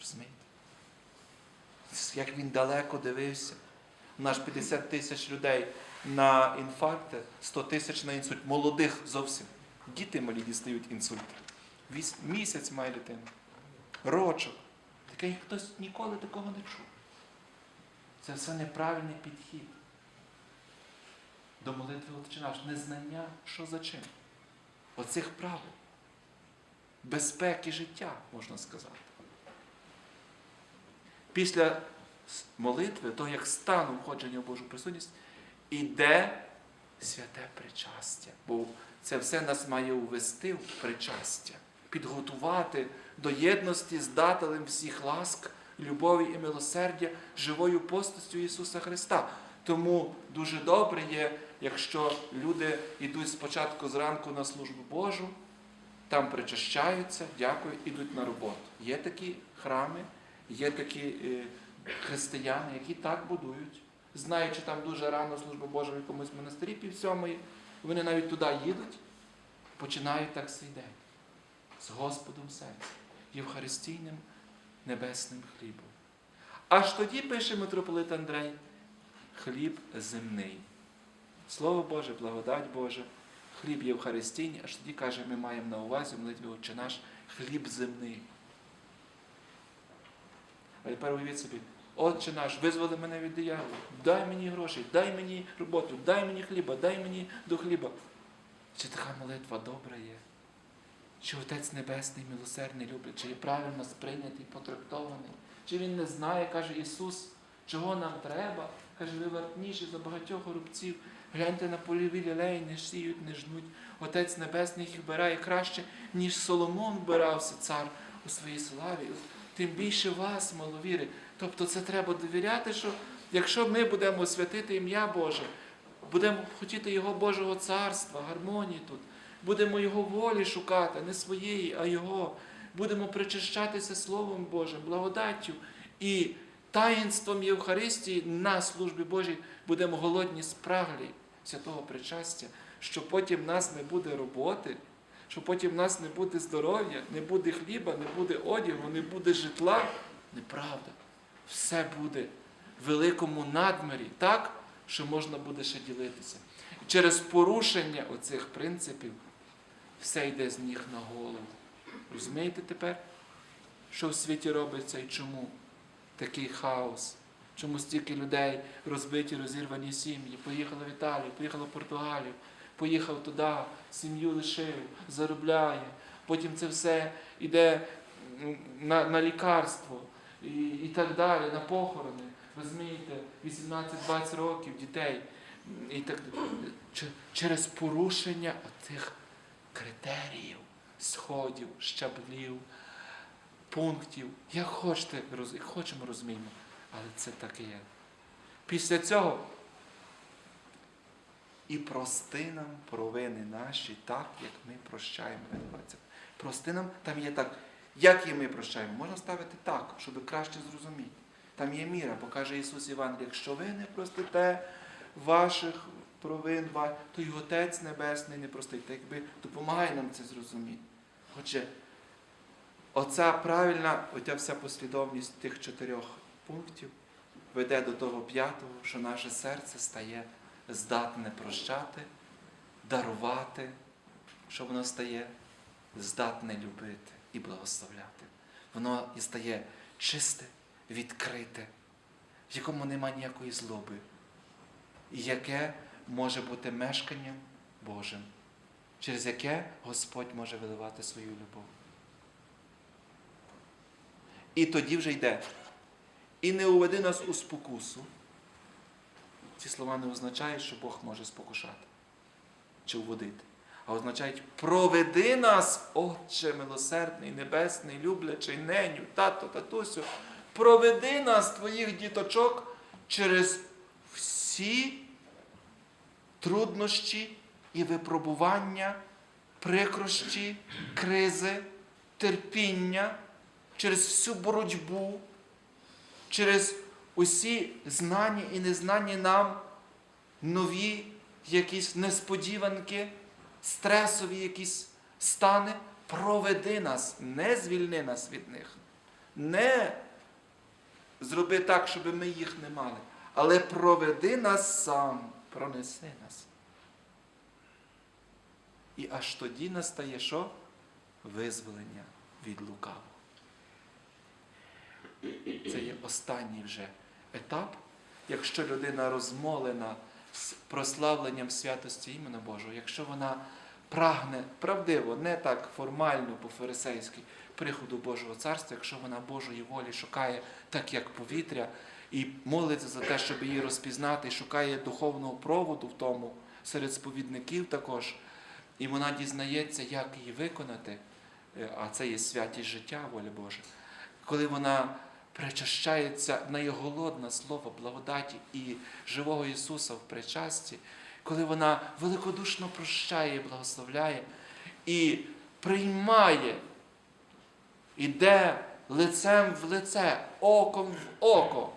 Розумієте? Як він далеко дивився. У нас 50 тисяч людей на інфаркти, 100 тисяч на інсульт. Молодих зовсім. Діти малі дістають інсульт. Віс- Місяць має дитина. Рочок. Таке хтось ніколи такого не чув. Це все неправильний підхід. До молитви Отче наш. Незнання, що за чим. Оцих правил. Безпеки життя, можна сказати. Після молитви, того як стану входження в Божу присутність, іде святе причастя. Бо це все нас має увести в причастя, підготувати до єдності з дателем всіх ласк, любові і милосердя живою постаттю Ісуса Христа. Тому дуже добре є, якщо люди йдуть спочатку зранку на службу Божу, там причащаються, дякують, ідуть на роботу. Є такі храми, є такі е, християни, які так будують. Знаючи там дуже рано службу Божу в якомусь монастирі, пів сьомої, вони навіть туди їдуть, починають так свій день з Господом в серці, Євхаристійним небесним хлібом. Аж тоді пише митрополит Андрей, хліб земний. Слово Боже, благодать Божа, хліб Євхаристійний, аж тоді каже, ми маємо на увазі молитві Отче наш хліб земний. А тепер уявіть собі, Отче наш, визволи мене від диявола, дай мені грошей, дай мені роботу, дай мені хліба, дай мені до хліба. Чи така молитва добра є? Чи Отець Небесний, милосердний любить, чи є правильно сприйнятий, потрактований? Чи він не знає, каже Ісус, чого нам треба? Каже, ви вартніші за багатьох горобців. Гляньте на поліві лілеї, не сіють, не жнуть. Отець Небесний їх вбирає краще, ніж Соломон вбирався, цар у своїй славі. Тим більше вас, маловіри. Тобто це треба довіряти, що якщо ми будемо святити ім'я Боже, будемо хотіти Його Божого царства, гармонії тут, будемо Його волі шукати, не своєї, а Його. Будемо причащатися Словом Божим, благодаттю і таїнством Євхаристії на службі Божій будемо голодні спраглі святого причастя, що потім в нас не буде роботи, що потім в нас не буде здоров'я, не буде хліба, не буде одягу, не буде житла. Неправда. Все буде в великому надмірі, так, що можна буде ще ділитися. І через порушення оцих принципів все йде з ніг на голову. Розумієте тепер, що в світі робиться і чому такий хаос? Чому стільки людей розбиті, розірвані сім'ї? Поїхали в Італію, поїхали в Португалію, поїхав туди, сім'ю лишив, заробляє. Потім це все йде на, на лікарство і, і так далі, на похорони. Розумієте, 18-20 років дітей. І так, через порушення цих критеріїв, сходів, щаблів, пунктів. Як хочете, хочемо розуміємо, але це так і є. Після цього і прости нам провини наші, так, як ми прощаємо винуватцям. Прости нам, там є так, як і ми прощаємо. Можна ставити так, щоб краще зрозуміти. Там є міра, бо каже Ісус Іван, якщо ви не простите ваших провин, то й Отець Небесний не простить. Так якби допомагає нам це зрозуміти. Отже, оця правильна, оця вся послідовність тих чотирьох пунктів веде до того п'ятого, що наше серце стає здатне прощати, дарувати, що воно стає здатне любити і благословляти. Воно і стає чисте, відкрите, в якому нема ніякої злоби, і яке може бути мешканням Божим, через яке Господь може виливати свою любов. І тоді вже йде. І не уведи нас у спокусу. Ці слова не означають, що Бог може спокушати чи уводити, а означають проведи нас, Отче милосердний, небесний, люблячий, неню, тато, татусю, проведи нас, твоїх діточок, через всі труднощі і випробування, прикрощі, кризи, терпіння, через всю боротьбу, через усі знані і незнані нам нові якісь несподіванки, стресові якісь стани, проведи нас, не звільни нас від них. Не зроби так, щоб ми їх не мали, але проведи нас сам, пронеси нас. І аж тоді настає що? Визволення від лукавого. Це є останній вже етап, якщо людина розмолена з прославленням святості імені Божого, якщо вона прагне правдиво, не так формально по-фарисейськи приходу Божого царства, якщо вона Божої волі шукає так, як повітря, і молиться за те, щоб її розпізнати, і шукає духовного проводу в тому серед сповідників також, і вона дізнається, як її виконати, е, а це є святість життя, воля Божа, коли вона причащається найголодна слово благодаті і живого Ісуса в причасті, коли вона великодушно прощає, благословляє і приймає, іде лицем в лице, оком в око,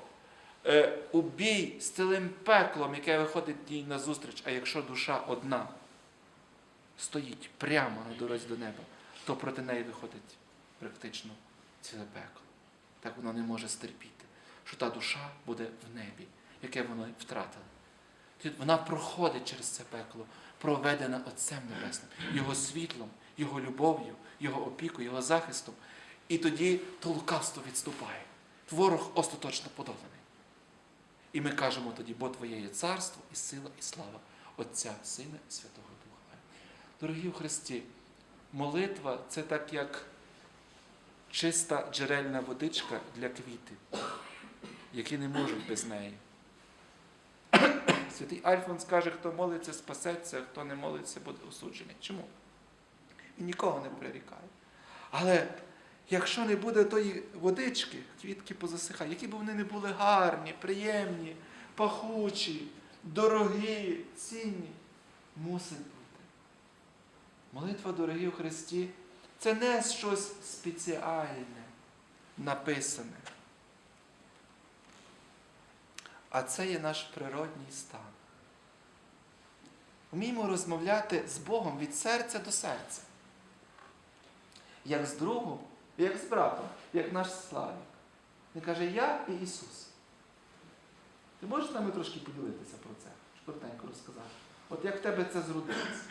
е, у бій з цілим пеклом, яке виходить їй назустріч, а якщо душа одна стоїть прямо на дорозі до неба, то проти неї виходить практично ціле пекло. Так вона не може стерпіти, що та душа буде в небі, яке вона втратила. Вона проходить через це пекло, проведена Отцем Небесним, Його світлом, Його любов'ю, Його опікою, Його захистом. І тоді то лукавство відступає. Ворог остаточно подоланий. І ми кажемо тоді, бо Твоє є царство і сила, і слава Отця, Сина і Святого Духа. Дорогі у Христі, молитва це так як чиста джерельна водичка для квітів, які не можуть без неї. Святий Альфонс каже, хто молиться, спасеться, а хто не молиться, буде осуджений. Чому? Він нікого не прирікає. Але якщо не буде тої водички, квітки позасихають, які б вони не були гарні, приємні, пахучі, дорогі, цінні, мусить бути. Молитва, дорогі у Христі, це не щось спеціальне, написане. А це є наш природній стан. Вміємо розмовляти з Богом від серця до серця. Як з другом, як з братом, як наш Славік. Він каже, я і Ісус. Ти можеш з нами трошки поділитися про це, коротенько розказати? От як в тебе це зродилося?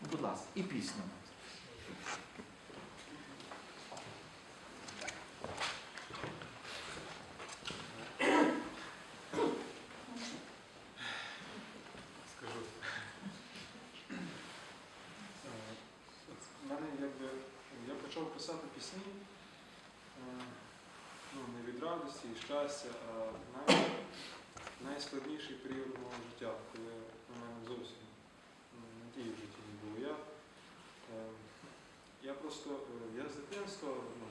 Ну, Будь ласка, і пісню. Писати пісні е, ну, не від радості і щастя, а най, найскладніший період мого життя, коли у мене зовсім ну, надії в житті не було. Я, е, я просто е, я з дитинства ну,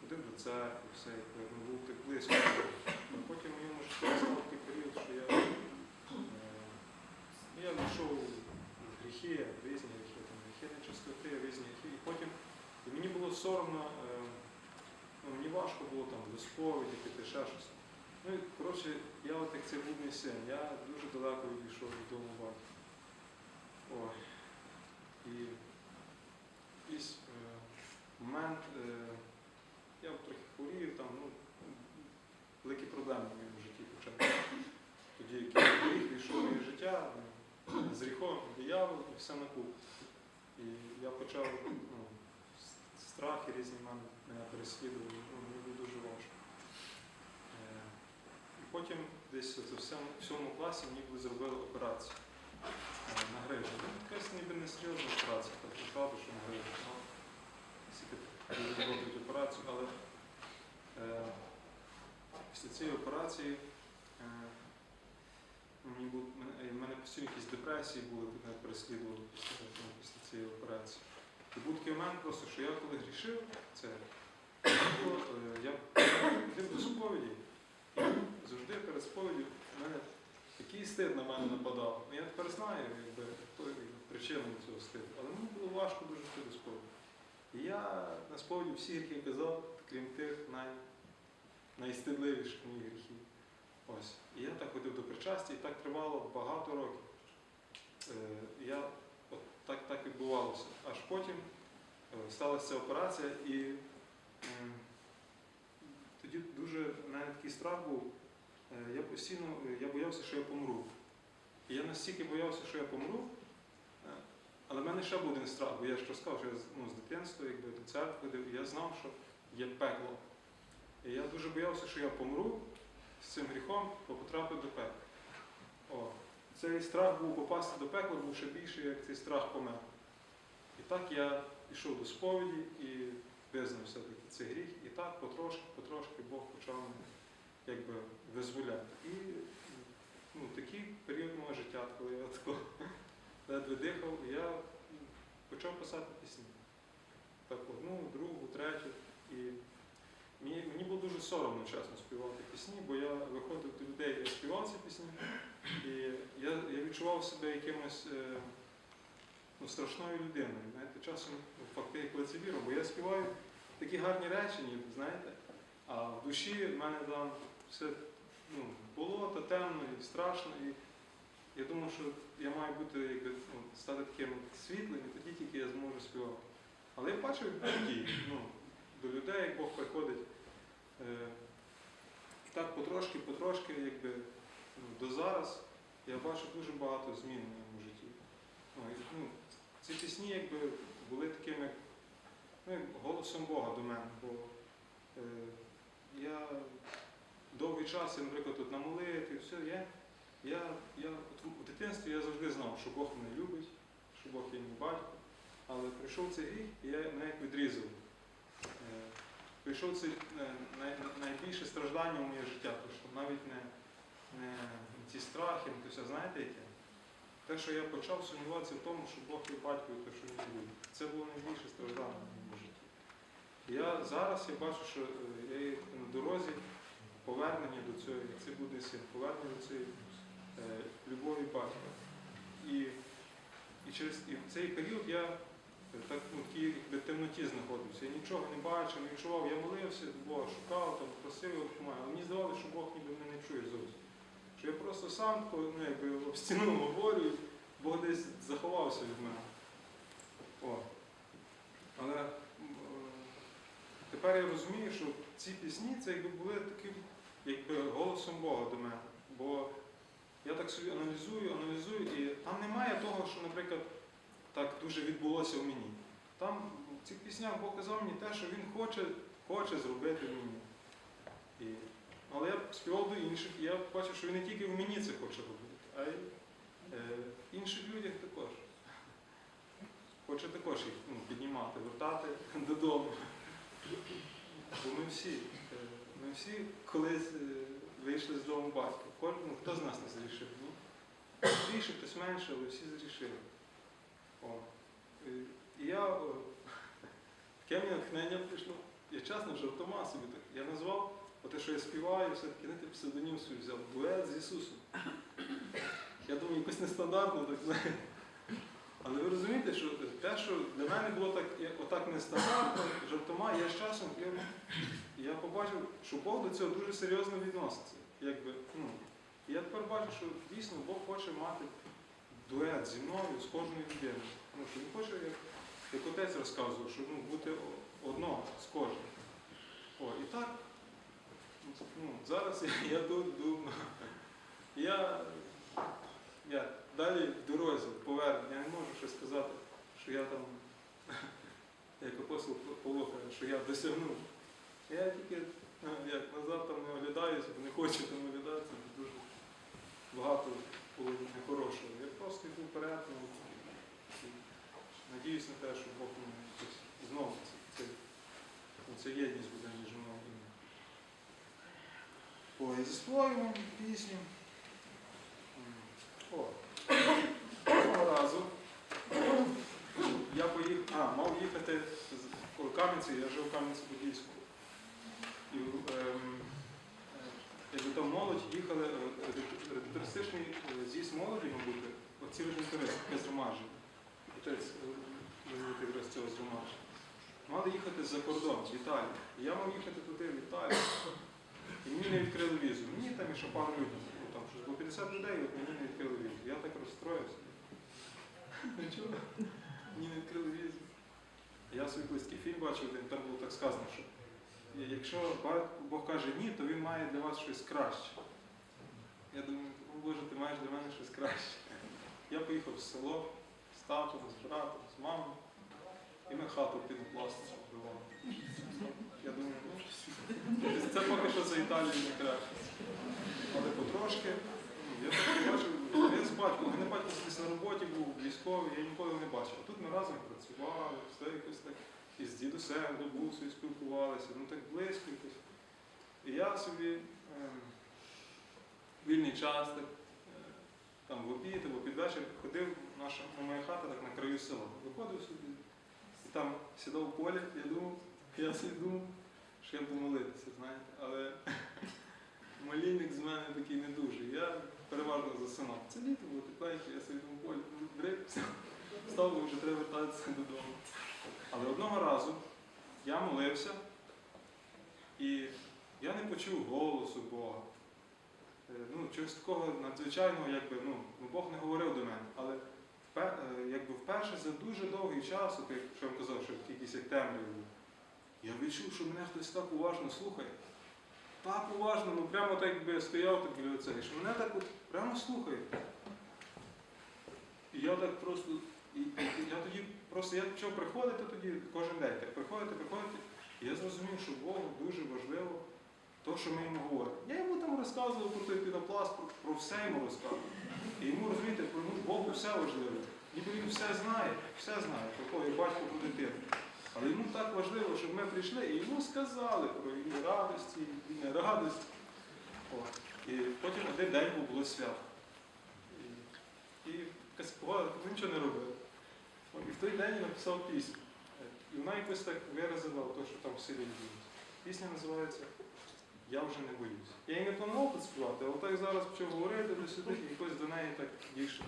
ходив до церкви, все, якби, ну, був так близько. А потім в моєму житті настав такий період, що я Е, ну, Я вийшов в гріхи, різні гріхи, там, гріхи нечистоти, різні гріхи. І потім і мені було соромно, е, ну, мені важко було там до сповіді піти, ще щось. Ну і коротше, я от як цей блудний син, я дуже далеко відійшов від дому батька. Ой. І якийсь е, момент, е, я от трохи хворів, там, ну, великі проблеми в моєму житті почали. Тоді який гріх війшов в моє життя, ну, з гріхом диявол і все на купу. І я почав, ну, страхи різні мене, мене переслідували, ну, мені було дуже важко. Е, І потім десь от в сьому, сьомому класі мені зробили операцію е, на грижі. Ну, якась ніби не серйозна операція, так правда, що на грижі. Ну, скільки роблять операцію, але е, після цієї операції е, Мені було, мене, в мене постійно якісь депресії були, переслідували після, після цієї операції. І був такий момент просто, що я коли грішив, це, е, я ходив до сповіді, і завжди перед сповіддю в мене такий стид на мене нападав. Ну, Я тепер знаю, якби, хто якби, причина цього стиду. Але мені було важко дуже йти до сповіді. І я на сповіді всі гріхи казав, крім тих най, найстидливіших моїх гріхів. Ось. І я так ходив до причастя, і так тривало багато років. Е, я, от, так, так відбувалося. Аж потім е, сталася ця операція, і м, такий страх був. Е, Я постійно е, я боявся, що я помру. І я настільки боявся, що я помру. е, Але в мене ще був один страх, бо я ж розказав, що я ну, з дитинства якби, до церкви ходив, я знав, що є пекло. І я дуже боявся, що я помру з цим гріхом, бо потрапив до пекла. О, цей страх був попасти до пекла, був ще більший, як цей страх помер. І так я пішов до сповіді і визнав все-таки цей гріх. І так потрошки, потрошки Бог почав мене якби визволяти. І ну, такий період мого життя, коли я тако ледве дихав, я почав писати пісні. Так одну, другу, третю. І мені, мені було дуже соромно, чесно, співати пісні, бо я виходив до людей, я співав ці пісні, і я, я відчував себе якимось е, ну, страшною людиною. Знаєте, часом ну, факти як лицевіром, бо я співаю такі гарні речі, знаєте, а в душі в мене там все ну, болото, темно і страшно. І я думав, що я маю бути якби, ну, стати таким світлим, і тоді тільки я зможу співати. Але я бачив тоді, ну, до людей, Бог приходить. Е, і так потрошки, потрошки, якби ну, до зараз я бачу дуже багато змін в моєму житті. Ну, ну, ці пісні якби були такими ну, голосом Бога до мене. Бо е, я довгий час, я, наприклад, тут на молитві, все, я, я, я от в дитинстві я завжди знав, що Бог мене любить, що Бог є мій батько. Але прийшов цей рік, і я мене як відрізав. Е, Прийшов цей е, найбільше страждання в моє життя, тому що навіть не, не ці страхи, те все, знаєте яке? Те, що я почав сумніватися в тому, що Бог є батько і те, що він любить. Це було найбільше страждання в моєму житті. Я зараз я бачу, що е, я на дорозі повернення до як це буде син, повернення до цієї любові батька. І, і через і в цей період я так ну, в якби, темноті знаходився. Я нічого не бачив, не відчував, я молився Бога, шукав, там, просив його допомагав. Але мені здавалося, що Бог ніби мене не чує зовсім. Що я просто сам ну, якби, об стіну говорю, Бог десь заховався від мене. О. Але е, тепер я розумію, що ці пісні це якби були таким якби, голосом Бога до мене. Бо я так собі аналізую, аналізую, і там немає того, що, наприклад, так дуже відбулося в мені. Там в цих піснях Бог казав мені те, що Він хоче, хоче зробити в мені. І, але я співав до інших, і я бачив, що він не тільки в мені це хоче робити, а й е, інших людях також. Хоче також їх ну, піднімати, вертати додому. Бо ми всі, е, ми всі колись е, вийшли з дому батька. Кожен, ну, хто з нас не зрішив? Більше, хтось менше, але всі зрішили. О. І, і я о, таке мені натхнення прийшло. Я чесно жартома собі так. Я назвав, те, що я співаю, все-таки знаєте, псевдонім свій взяв. Дует з Ісусом. Я думаю, якось нестандартно, так. Але ви розумієте, що те, що для мене було так, отак нестандартно, жартома, я з часом я, я побачив, що Бог до цього дуже серйозно відноситься. Якби, ну, і я тепер бачу, що дійсно Бог хоче мати дует зі мною, з кожною людиною. Ну, що він хоче, як, як отець розказував, що ну, бути о- одно з кожним. О, і так, ну, зараз я, тут думаю. Я, я далі в дорозі повернення, я не можу ще сказати, що я там, як апостол каже, що я досягнув. Я тільки ну, як назад там не оглядаюся, не хочу там оглядатися, бо дуже багато було нехорошого. Я просто йду вперед, ну, надіюсь на те, що Бог якось знову це, це, єдність буде між мною і ним. Ой, заспіваємо пісню. О, одного разу я поїхав, а, мав їхати з Кам'янці, я жив у Кам'янці-Подільську. І ем, якби там молодь їхали, е, е, з'їзд молоді, мабуть, оці вже таке зромадження. Отець цього зромадження. Мали їхати за кордон, в Італію. І я мав їхати туди, в Італію. І мені не відкрили візу. Мені там і пару людей. Ну, там щось було 50 людей, от мені не відкрили візу. Я так розстроївся. Нічого, мені не відкрили візу. Я собі колись такий фільм бачив, де там було так сказано, що Якщо Бог каже ні, то він має для вас щось краще. Я думаю, о Боже, ти маєш для мене щось краще. Я поїхав в село з татом, з братом, з мамою, і ми хату пінопластом вбивали. Я думаю, це поки що за Італію не краще. Але потрошки, ну, я так бачив, я з батьком, мене батько десь на роботі був, військовий, я ніколи не бачив. Тут ми разом працювали, все якось так. І з дідусем, бабусею спілкувалися, ну так близько якось. І я собі ем, вільний час, так, е, там в обід або під вечір ходив, наша ну, моя хата так на краю села. Виходив собі там сідав в полі, я думав, я думав, що я буду молитися, знаєте. Але молільник з мене такий не дуже. Я переважно засинав. Це літо було тепленьке, я собі в полі дрипся, встав, бо вже треба вертатися додому. Але одного разу я молився, і я не почув голосу Бога. Е, Ну, чогось такого надзвичайного, якби, ну, ну, Бог не говорив до мене. Але якби вперше за дуже довгий час, от що я казав, що якийсь як темряві я відчув, що мене хтось так уважно слухає. Так уважно, ну прямо так якби я стояв так біля цього, що мене так от прямо слухає. І я так просто, і, і я тоді просто я почав приходити тоді кожен день, так приходити, приходити. І я зрозумів, що Богу дуже важливо те, що ми йому говоримо. Я йому там розказував про той пінопласт, про, все йому розказував. І йому розумієте, про ну, Богу все важливо. Ніби він все знає, все знає, про кого як батько про дитину. Але йому так важливо, щоб ми прийшли і йому сказали про її радості, і нерадості. І потім один день було свято. І, і нічого не робили. І в той день я написав пісню. І вона якось так виразила те, що там в селі. Пісня називається Я вже не боюсь. Я їй не планував тут співати, але так зараз почав говорити до сюди, і якось до неї так дійшло.